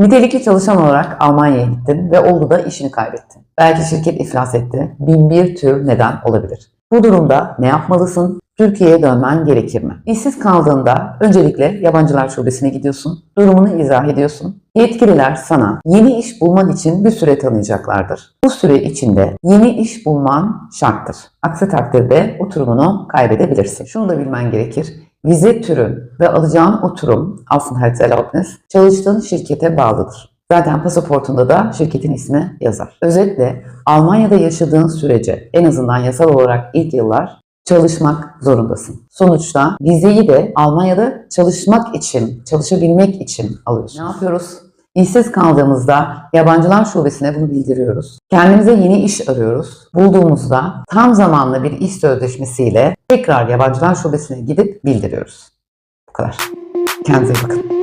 Nitelikli çalışan olarak Almanya'ya gittin ve oldu da işini kaybettin. Belki şirket iflas etti. Bin bir tür neden olabilir. Bu durumda ne yapmalısın? Türkiye'ye dönmen gerekir mi? İşsiz kaldığında öncelikle yabancılar şubesine gidiyorsun. Durumunu izah ediyorsun. Yetkililer sana yeni iş bulman için bir süre tanıyacaklardır. Bu süre içinde yeni iş bulman şarttır. Aksi takdirde oturumunu kaybedebilirsin. Şunu da bilmen gerekir. Vize türün ve alacağın oturum Aufenthaltserlaubnis çalıştığın şirkete bağlıdır. Zaten pasaportunda da şirketin ismi yazar. Özetle Almanya'da yaşadığın sürece en azından yasal olarak ilk yıllar çalışmak zorundasın. Sonuçta vizeyi de Almanya'da çalışmak için, çalışabilmek için alıyorsun. Ne yapıyoruz? İşsiz kaldığımızda yabancılar şubesine bunu bildiriyoruz. Kendimize yeni iş arıyoruz. Bulduğumuzda tam zamanlı bir iş sözleşmesiyle tekrar yabancılar şubesine gidip bildiriyoruz. Bu kadar. Kendinize bakın.